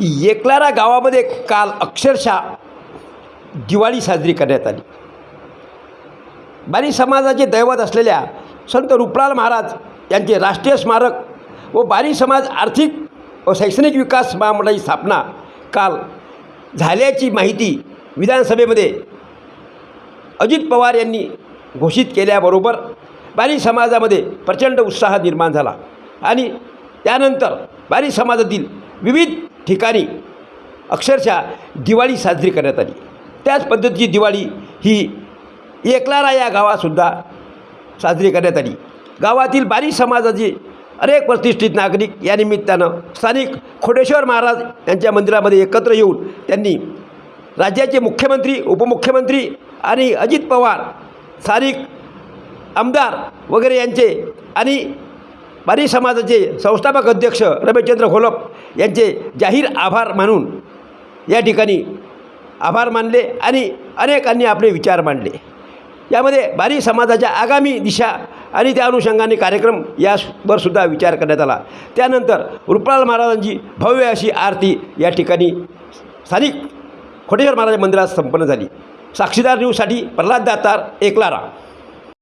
एकलारा गावामध्ये काल अक्षरशः दिवाळी साजरी करण्यात आली. बारी समाजाचे दैवत असलेल्या संत रुपलाल महाराज यांचे राष्ट्रीय स्मारक व बारी समाज आर्थिक व शैक्षणिक विकास महामंडळाची स्थापना काल झाल्याची माहिती विधानसभेमध्ये अजित पवार यांनी घोषित केल्याबरोबर बारी समाजामध्ये प्रचंड उत्साह निर्माण झाला. आणि त्यानंतर बारी समाजातील विविध ठिकाणी अक्षरशः दिवाळी साजरी करण्यात आली. त्याच पद्धतीची दिवाळी ही एकलारा या गावातसुद्धा साजरी करण्यात आली. गावातील बारी समाजाची अनेक प्रतिष्ठित नागरिक या निमित्तानं स्थानिक खोडेश्वर महाराज यांच्या मंदिरामध्ये एकत्र येऊन त्यांनी राज्याचे मुख्यमंत्री उपमुख्यमंत्री आणि अजित पवार स्थानिक आमदार वगैरे यांचे आणि बारी समाजाचे संस्थापक अध्यक्ष रमेशचंद्र घोलप यांचे जाहीर आभार मानून या ठिकाणी आभार मानले आणि अनेकांनी आपले विचार मांडले. यामध्ये बारी समाजाच्या आगामी दिशा आणि त्या अनुषंगाने कार्यक्रम यावर सुद्धा विचार करण्यात आला. त्यानंतर रुपाल महाराजांची भव्य अशी आरती या ठिकाणी स्थानिक खोटेश्वर महाराज मंदिरात संपन्न झाली. साक्षीदार न्यूजसाठी प्रल्हाद दातार एकलारा